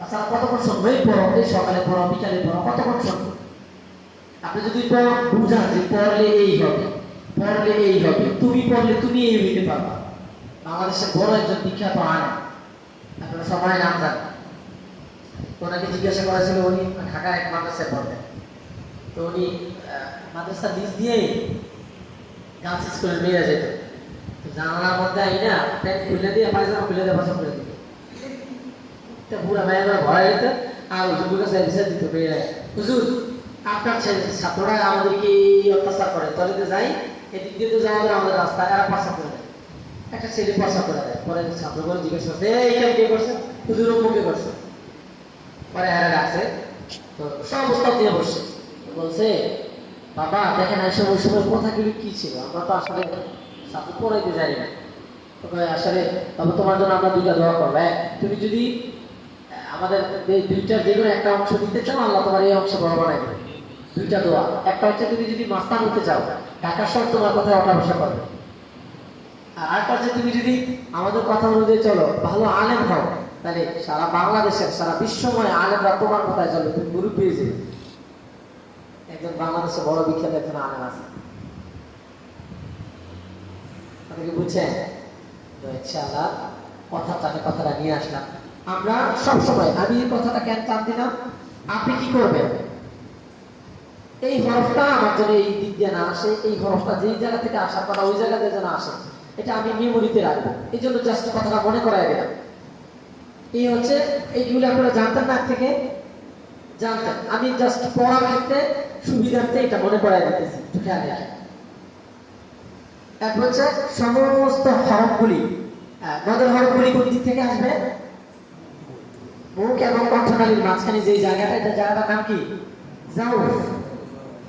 আচ্ছা সকালে হইতে পারবা। বাংলাদেশের বড় একজন বিখ্যাত আয় আপনারা সবাই নাম জানেন। ওনাকে জিজ্ঞাসা করা ছিল উনি ঢাকা এক মাদ্রাসায় পড়তেন। তো উনি মাদ্রাসার নিচ দিয়ে গার্লস স্কুলের মেয়েরা যেত। তো জানালার মধ্যে আই না প্যান্ট খুলে দিয়ে পায়জামা খুলে দিয়ে করে দিত তা বুড়া মেয়েরা ভয় যেত আর হুজুর কাছে বিচার দিত মেয়েরা হুজুর, আপনার ছেলে ছাত্ররা আমাদেরকে অত্যাচার করে? তলে যাই, এদিক দিয়ে তো যাওয়া যায় আমাদের রাস্তা এরা পাশা করে দেয়। একটা ছেলে পাশা করে দেয়। পরে ছাত্রগুলো জিজ্ঞেস করছে, এই কেন কে করছে? হুজুর মুখে করছে? পরে হারা রাখছে তো সব উস্তাদ দিয়ে বসছে। বলছে, বাবা, দেখেন এসব ওই সময় কথাগুলি কি ছিল? আমরা তো আসলে ছাত্র পড়াইতে জানি না। আসলে তবে তোমার জন্য আমরা দুইটা দোয়া করব এক, তুমি যদি আমাদের দুইটার যে কোনো একটা অংশ দিতে চাও আল্লাহ তোমার এই অংশ বড় বানাই দেবে। দুইটা দোয়া। একটা হচ্ছে তুমি যদি মাস্তান হতে চাও ঢাকা শহর তোমার কথায় বসা করবে। আর আরেকটা হচ্ছে তুমি যদি আমাদের কথা অনুযায়ী চলো ভালো আলেম হও তাহলে সারা বাংলাদেশের সারা বিশ্বময় আলেমরা তোমার কথায় চলবে তুমি যাবে। একজন বাংলাদেশে বড় বিখ্যাত একজন আলেম আছে। আপনি কি বুঝছেন আমি কথাটা নিয়ে আসলাম। আমরা সব সময় আমি এই কথাটা কেন দিলাম? আপনি কি করবেন? এই হরফটা আমার জন্য এই দিক দিয়ে না আসে, এই হরফটা যেই জায়গা থেকে আসার কথা ওই জায়গাতে যেন আসে, এটা আমি রাখব। এই জন্য জাস্ট কথাটা মনে করাই দিলাম। এই হচ্ছে, এইগুলো আপনারা জানতেন না থেকে? জানতেন। আমি জাস্ট পড়ার ক্ষেত্রে সুবিধার্থে এটা মনে করাই দিতেছি। খেয়াল রেখে এক হচ্ছে সমস্ত হরফগুলি মদের হরফগুলি কোন দিক থেকে আসবে? মুখ এবং কণ্ঠনালীর মাঝখানে যে জায়গাটা, এটা জায়গাটার নাম কি? জাউফ।